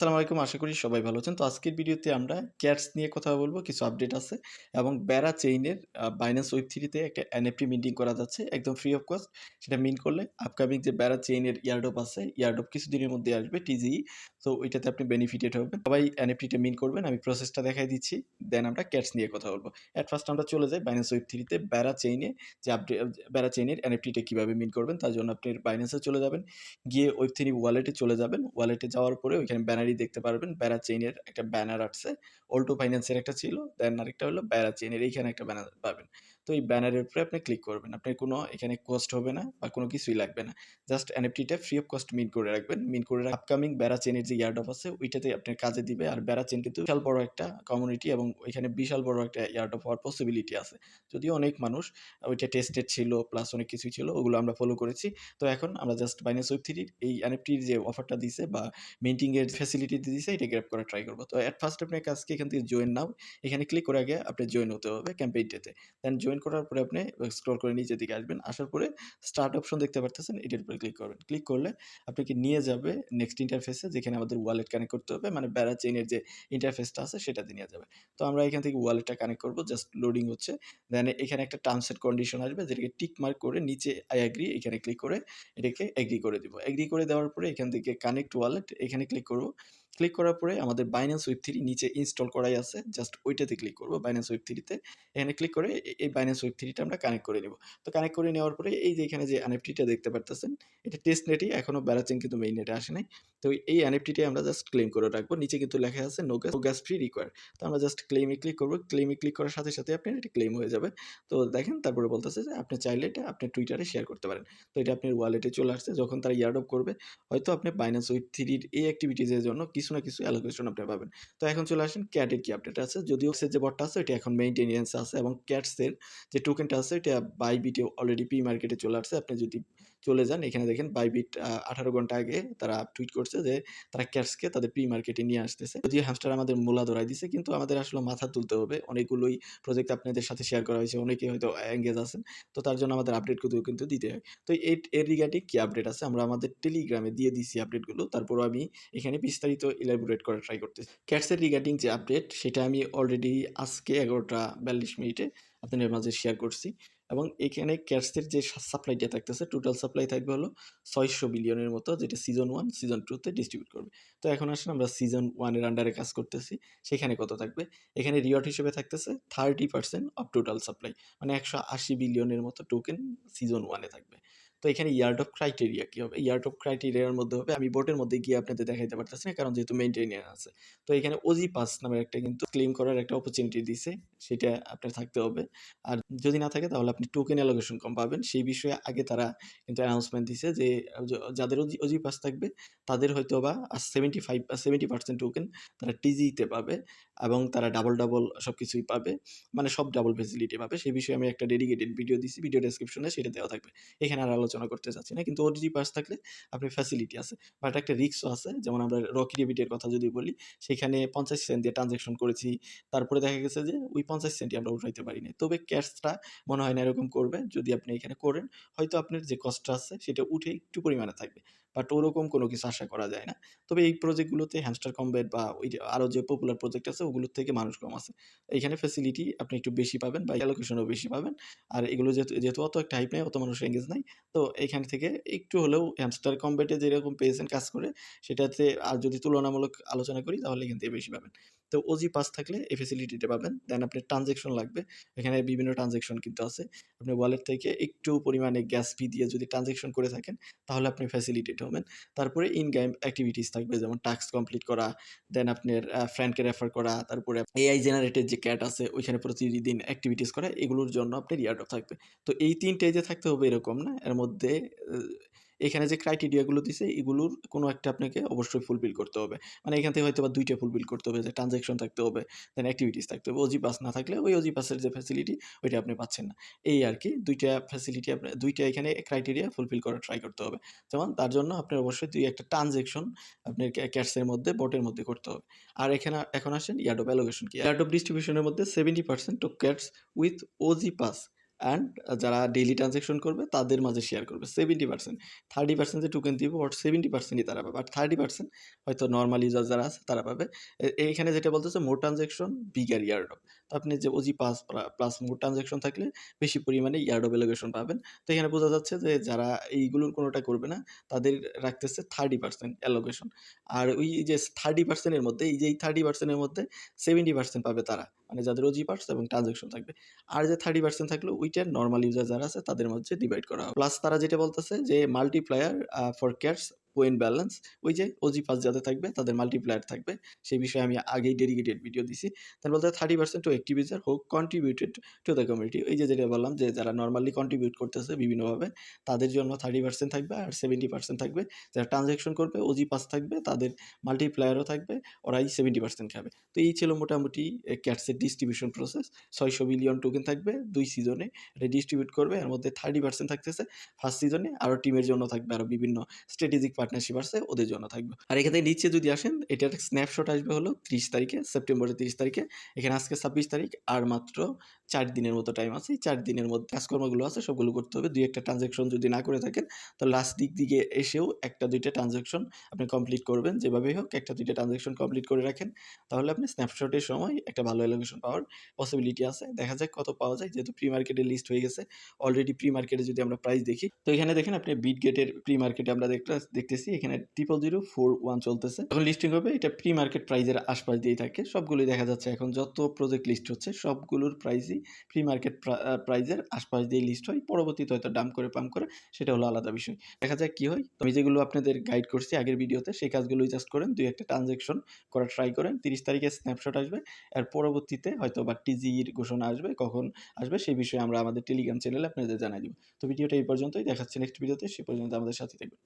আসসালামু আলাইকুম, আশা করি সবাই ভালো আছেন। তো আজকের ভিডিওতে আমরা ক্যাটস নিয়ে কথা বলব, কিছু আপডেট আছে এবং ব্যারা চেইনের বাইন্যান্স ওয়েব থ্রিতে একটা এনএফটি মিন্টিং করা যাচ্ছে, একদম ফ্রি অফ কস্ট সেটা মিন করলে আপকামিং যে ব্যারা চেইনের ইয়ারডপ আছে ইয়ারডপ কিছুদিনের মধ্যে আসবে টিজিই তো ওইটাতে আপনি বেনিফিটেড হবেন। সবাই এনএফটিটা মিন করবেন, আমি প্রসেসটা দেখাই দিচ্ছি দেন আমরা ক্যাটস নিয়ে কথা বলব। অ্যাট ফার্স্ট আমরা চলে যাই বাইন্যান্স ওয়েব থ্রিতে ব্যারা চেইনে যে আপডেট ব্যারা চেইনের এনএফটিটা কীভাবে মিন করবেন, তার জন্য আপনি বাইন্যান্সে চলে যাবেন। গিয়ে ওয়েব থ্রি ওয়ালেটে চলে যাবেন ওয়ালেটে যাওয়ার পরে ওইখানে ব্যানারই দেখতে পারবেন ব্যারা চেইনের একটা ব্যানার আসছে অল্টো ফাইন্যান্সের একটা ছিল দেন আরেকটা হলো ব্যারা চেইনের এইখানে একটা ব্যানার পাবেন। তো এই ব্যানারের উপরে আপনি ক্লিক করবেন। আপনার কোনো এখানে কস্ট হবে না বা কোনো কিছুই লাগবে না। জাস্ট এনএফটিটা ফ্রি অফ কস্ট মিন করে রাখবেন। মিন করে আপকামিং ব্যারা চেনের যে ইয়ার্ড অফ আছে, ওইটাতে আপনার কাজে দিবে। আর ব্যারা চেন কিন্তু বিশাল বড় একটা কমিউনিটি এবং ওইখানে বিশাল বড় একটা ইয়ার্ড অফ হওয়ার পসিবিলিটি আছে। যদিও অনেক মানুষ ওইটা টেস্টেড ছিল প্লাস অনেক কিছুই ছিল, ওগুলো আমরা ফলো করেছি। তো এখন আমরা জাস্ট বাইনাস ওয়েব থ্রির এই এনএফটির যে অফারটা দিছে বা মিন্টিংয়ের ফ্যাসিলিটি দিয়েছে এটা গ্র্যাপ করা ট্রাই করব। তো অ্যাট ফার্স্ট আপনার কাজকে এখান থেকে জয়েন নাও। এখানে ক্লিক করে আগে আপনি জয়েন হতে হবে ক্যাম্পেইনটাতে দেন জয়েন করার পরে আপনি স্ক্রল করে নিচের দিকে আসবেন। আসার পরে স্টার্ট অপশন দেখতে পারতেছেন, এটার উপরে ক্লিক করবেন। ক্লিক করলে আপনাকে নিয়ে যাবে নেক্সট ইন্টারফেসে যেখানে আমাদের ওয়ালেট কানেক্ট করতে হবে মানে ব্যারা চেইনের যে ইন্টারফেসটা আছে, সেটাতে নিয়ে যাবে। তো আমরা এখান থেকে ওয়ালেটটা কানেক্ট করব জাস্ট লোডিং হচ্ছে। দেন এখানে একটা টার্মস এন্ড কন্ডিশন আসবে, যেটাকে টিক মার্ক করে নিচে আই অ্যাগ্রি এখানে ক্লিক করে এটাকে এগ্রি করে দিব। এগ্রি করে দেওয়ার পরে এখান থেকে কানেক্ট ওয়ালেট এখানে ক্লিক করব। ক্লিক করার পরে আমাদের বাইন্যান্স ওয়েব থ্রি নিচে ইনস্টল করাই আছে। জাস্ট ওইটাতে ক্লিক করব বাইন্যান্স ওয়েব থ্রিতে এখানে ক্লিক করে এই বাইন্যান্স ওয়েব থ্রিটা আমরা কানেক্ট করে নেব। তো কানেক্ট করে নেওয়ার পরে এই যে এখানে যে এনএফটিটা দেখতে পারতেছেন, এটা টেস্ট নেটই এখনও বেড়াচ্ছেন কিন্তু মেইন নেটে আসে নাই। তো এই এনএফটিটাই আমরা জাস্ট ক্লেম করে রাখব। নিচে কিন্তু লেখা আছে no gas gas free require তো আমরা জাস্ট ক্লেমে ক্লিক করব। ক্লেমে ক্লিক করার সাথে সাথে আপনার এটা ক্লেম হয়ে যাবে। তো দেখেন, তারপরে বলতেছে যে আপনি চাইলে এটা আপনি টুইটারে শেয়ার করতে পারেন। তো এটা আপনার ওয়ালেটে চলে আসছে। যখন তারা ইয়ার্ড অফ করবে, হয়তো আপনি বাইন্যান্স ওয়েব থ্রির এই অ্যাক্টিভিটিসের জন্য কিছু না কিছু অ্যালোকেশন আপনি পাবেন। তো এখন চলে আসেন ক্যাটের কি আপডেট আছে? যদিও সে যে বটটা আছে, এটা এখন মেইনটেনেন্স আছে এবং ক্যাটসের যে টোকেনটা আছে, এটা বাই বিটে অলরেডি পি মার্কেটে চলে আসছে। আপনি যদি চলে যান। এখানে দেখেন বাইবিট আঠারো ঘণ্টা আগে তারা টুইট করছে যে, তারা ক্যাটসকে তাদের প্রি মার্কেটে নিয়ে আসতেছে। যদিও হ্যামস্টার আমাদের মূলা ধরাই দিছে, কিন্তু আমাদের আসলে মাথা তুলতে হবে। অনেকগুলোই প্রজেক্ট আপনাদের সাথে শেয়ার করা হয়েছে অনেকে হয়তো এঙ্গেজ আছেন। তো তার জন্য আমাদের আপডেটগুলো কিন্তু দিতে হয়। তো এই এর রিগার্ডিং কী আপডেট আছে? আমরা আমাদের টেলিগ্রামে দিয়ে দিছি আপডেটগুলো তারপরও আমি এখানে বিস্তারিত ইলাবোরেট করার ট্রাই করতেছি। ক্যাটসের রিগার্ডিং যে আপডেট সেটা আমি অলরেডি আজকে এগারোটা বিয়াল্লিশ মিনিটে আপনাদের মাঝে শেয়ার করছি। এবং এখানে ক্যাটসের যে সাপ্লাইটা থাকতেছে টোটাল সাপ্লাই থাকবে হলো ছয়শো বিলিয়নের মতো, যেটা সিজন ওয়ান সিজন টুতে ডিস্ট্রিবিউট করবে। তো এখন আসলে আমরা সিজন ওয়ানের আন্ডারে কাজ করতেছি, সেখানে কত থাকবে? এখানে রিওয়ার্ড হিসেবে থাকতেছে thirty percent of total supply মানে একশো আশি বিলিয়নের মতো টোকেন সিজন ওয়ানে থাকবে। তো এখানে ইয়ার্ড অফ ক্রাইটেরিয়া কী হবে? ইয়ার্ড অফ ক্রাইটেরিয়ার মধ্যে হবে, আমি বোটের মধ্যে গিয়ে আপনাদের দেখাইতে পারতেছি না, কারণ যেহেতু মেনটেনিয়ার আছে। তো এখানে ওজি পাস নামের একটা কিন্তু ক্লেম করার একটা অপরচুনিটি দিছে, সেটা আপনার থাকতে হবে। আর যদি না থাকে, তাহলে আপনি টোকেন অ্যালোকেশন কম পাবেন। সেই বিষয়ে আগে তারা কিন্তু অ্যানাউন্সমেন্ট দিছে যে যাদের ওজি ওজি পাস থাকবে, তাদের হয়তো বা seventy five seventy percent token তারা টিজিতে পাবে এবং তারা ডাবল ডাবল সব কিছুই পাবে। মানে সব ডাবল ফেসিলিটি পাবে। সেই বিষয়ে আমি একটা ডেডিকেটেড ভিডিও দিছি ভিডিও ডেসক্রিপশনে সেটা দেওয়া থাকবে। এখানে আর আলোচনা করতে চাচ্ছি না। কিন্তু ওটিটি পাস থাকলে আপনি ফ্যাসিলিটি আছে। বাট একটা রিক্সও আছে, যেমন আমরা রকি ডেবিটের কথা যদি বলি, সেখানে পঞ্চাশ সেন্ট দিয়ে ট্রানজ্যাকশন করেছি। তারপরে দেখা গেছে যে, ওই পঞ্চাশ সেন্টই আমরা উঠাইতে পারি না তবে ক্যাশটা মনে হয় না এরকম করবে। যদি আপনি এখানে করেন, হয়তো আপনার যে কষ্টটা আছে, সেটা উঠে একটু পরিমাণে থাকবে। বাট ওরকম কোনো কিছু আশা করা যায় না। তবে এই প্রজেক্টগুলোতে হ্যামস্টার কমবেট বা ওই আরও যে পপুলার প্রজেক্ট আছে ওগুলোর থেকে মানুষ কম আছে। এখানে ফেসিলিটি আপনি একটু বেশি পাবেন বা অ্যালোকেশনও বেশি পাবেন। আর এগুলো যেহেতু যেহেতু অত একটা হাইপ নেই, অত মানুষ এঙ্গেজ নাই, তো এখান থেকে একটু হলেও হ্যামস্টার কমবেটে যেরকম পেয়েছেন কাজ করে, সেটাতে আর যদি তুলনামূলক আলোচনা করি, তাহলে এখান থেকে বেশি পাবেন। তো ওজি পাস থাকলে এই ফেসিলিটিটা পাবেন। দেন আপনার ট্রানজেকশন লাগবে। এখানে বিভিন্ন ট্রানজ্যাকশন কিন্তু আছে। আপনি ওয়ালেট থেকে একটু পরিমাণে গ্যাস ফি দিয়ে যদি ট্রানজেকশন করে থাকেন, তাহলে আপনি ফ্যাসিলিটেড হবেন তারপরে ইন গেম অ্যাক্টিভিটিস থাকবে, যেমন টাস্ক কমপ্লিট করা দেন আপনার ফ্রেন্ডকে রেফার করা, তারপরে এআই জেনারেটেড যে ক্যাট আছে, ওইখানে প্রতিদিন অ্যাক্টিভিটিস করা, এগুলোর জন্য আপনার ইয়ার্ড থাকবে। তো এই তিনটে যে থাকতে হবে এরকম না। এর মধ্যে এখানে যে ক্রাইটেরিয়াগুলো দিছে, এগুলোর কোনো একটা আপনাকে অবশ্যই ফুলফিল করতে হবে। মানে এখান থেকে হয়তো বা দুইটা ফুলফিল করতে হবে, যে ট্রানজ্যাকশন থাকতে হবে দেন অ্যাক্টিভিটিস থাকতে হবে। ওজি পাস না থাকলে ওই ওজি পাসের যে ফ্যাসিলিটি ওইটা আপনি পাচ্ছেন না। এই আর কি, দুইটা ফ্যাসিলিটি আপনার দুইটা এখানে ক্রাইটেরিয়া ফুলফিল করার ট্রাই করতে হবে। যেমন তার জন্য আপনার অবশ্যই দুই একটা ট্রানজ্যাকশন আপনার ক্যাটসের মধ্যে বটের মধ্যে করতে হবে। আর এখানে, এখন আসেন ইয়ার্ড অ্যালোকেশন কি? ইয়ার্ড অফ ডিস্ট্রিবিউশনের মধ্যে seventy percent to Cats with OG pass and যারা ডেইলি ট্রান্সাকশন করবে, তাদের মাঝে শেয়ার করবে। সেভেন্টি পার্সেন্ট থার্টি পার্সেন্ট যে টোকেন দিব ওর সেভেন্টি পার্সেন্টই তারা পাবে। আর থার্টি পার্সেন্ট হয়তো নর্মাল ইউজার যারা আছে, তারা পাবে। এইখানে যেটা বলতেছে মোর ট্রানজ্যাকশন বিগার ইয়ার্ডো তো আপনি যে OG pass plus more transaction থাকলে বেশি পরিমাণে ইয়ার্ডো এলোকেশন পাবেন। তো এখানে বোঝা যাচ্ছে যে যারা এইগুলোর কোনোটা করবে না, তাদের রাখতেছে থার্টি পার্সেন্ট অ্যালোকেশন আর ওই যে থার্টি পার্সেন্টের মধ্যে, এই যে এই থার্টি পার্সেন্টের মধ্যে সেভেন্টি পার্সেন্ট পাবে তারা। মানে যাদের ওজি পার্স এবং ট্রানজাকশন থাকবে। আর যে থার্টি পার্সেন্ট থাকল ওইটার নর্মাল ইউজার যারা আছে, তাদের মধ্যে ডিভাইড করা হবে। প্লাস তারা যেটা বলতেছে যে multiplier for Cats point balance ওই যে ওজি পাস যাদের থাকবে, তাদের মাল্টিপ্লায়ার থাকবে। সেই বিষয়ে আমি আগেই ডেডিকেটেড ভিডিও দিছি। তার বলতে thirty percent to active user হোক কন্ট্রিবিউটেড টু দ্য কমিউনিটি এই যে যেটা বললাম যে, যারা নর্মালি কন্ট্রিবিউট করতেছে বিভিন্নভাবে, তাদের জন্য থার্টি পার্সেন্ট থাকবে আর সেভেন্টি পার্সেন্ট থাকবে। যারা ট্রানজ্যাকশন করবে ওজি পাস থাকবে, তাদের মাল্টিপ্লায়ারও থাকবে, ওরাই সেভেন্টি পার্সেন্ট খাবে। তো এই ছিল মোটামুটি ক্যাটসের ডিস্ট্রিবিউশন প্রসেস ছয়শো বিলিয়ন টোকেন থাকবে দুই সিজনে এটা ডিস্ট্রিবিউট করবে। এর মধ্যে থার্টি পার্সেন্ট থাকতেছে ফার্স্ট সিজনে আরও টিমের জন্য থাকবে আরও বিভিন্ন স্ট্র্যাটেজিক পার্টনারশিপ আছে ওদের জন্য থাকবে। আর এখানে নিচে যদি আসেন এটার স্ন্যাপশট আসবে হলো ত্রিশ তারিখে, সেপ্টেম্বরের তিরিশ তারিখে। এখানে আজকে ছাব্বিশ তারিখ, আর মাত্র চার দিনের মতো টাইম আছে। চার দিনের মধ্যে কাজকর্মগুলো আছে, সবগুলো করতে হবে। দুই একটা ট্রানজ্যাকশন যদি না করে থাকেন, তো লাস্ট দিক দিকে এসেও একটা, দুইটা ট্রানজ্যাকশন আপনি কমপ্লিট করবেন। যেভাবেই হোক, একটা, দুইটা ট্রানজ্যাকশন কমপ্লিট করে রাখেন। তাহলে আপনি স্ন্যাপশটের সময় একটা ভালো এলোকেশন পাওয়ার পসিবিলিটি আছে। দেখা যাক কত পাওয়া যায়, যেহেতু প্রি মার্কেটে লিস্ট হয়ে গেছে। অলরেডি প্রি মার্কেটে যদি আমরা প্রাইস দেখি, তো এখানে দেখেন আপনি বিট গেটের প্রি মার্কেটে আমরা দেখতে দেখতেছি, এখানে ট্রিপল জিরো ফোর ওয়ান চলতেছে। যখন লিস্টিং হবে, এটা প্রি মার্কেট প্রাইজের আশপাশ দিয়েই থাকে। সবগুলোই দেখা যাচ্ছে এখন যত প্রজেক্ট লিস্ট হচ্ছে, সবগুলোর প্রাইসই প্রি মার্কেট প্রাইজের আশপাশ দিয়ে লিস্ট হয়। পরবর্তীতে হয়তো দাম করে পাম করে, সেটা হলো আলাদা বিষয়। দেখা যাক কি হয়। আমি যেগুলো আপনাদের গাইড করছি আগের ভিডিওতে সেই কাজগুলোই জাস্ট করেন। দুই একটা ট্রানজ্যাকশন করা ট্রাই করেন। তিরিশ তারিখে স্ন্যাপশট আসবে। আর পরবর্তীতে হয়তো বা টিজির ঘোষণা আসবে, কখন আসবে, সেই বিষয়ে আমরা আমাদের টেলিগ্রাম চ্যানেলে আপনাদের জানাই দিব। তো ভিডিওটা এই পর্যন্তই। দেখাচ্ছি নেক্সট ভিডিওতে সে পর্যন্ত আমাদের সাথে থাকবেন।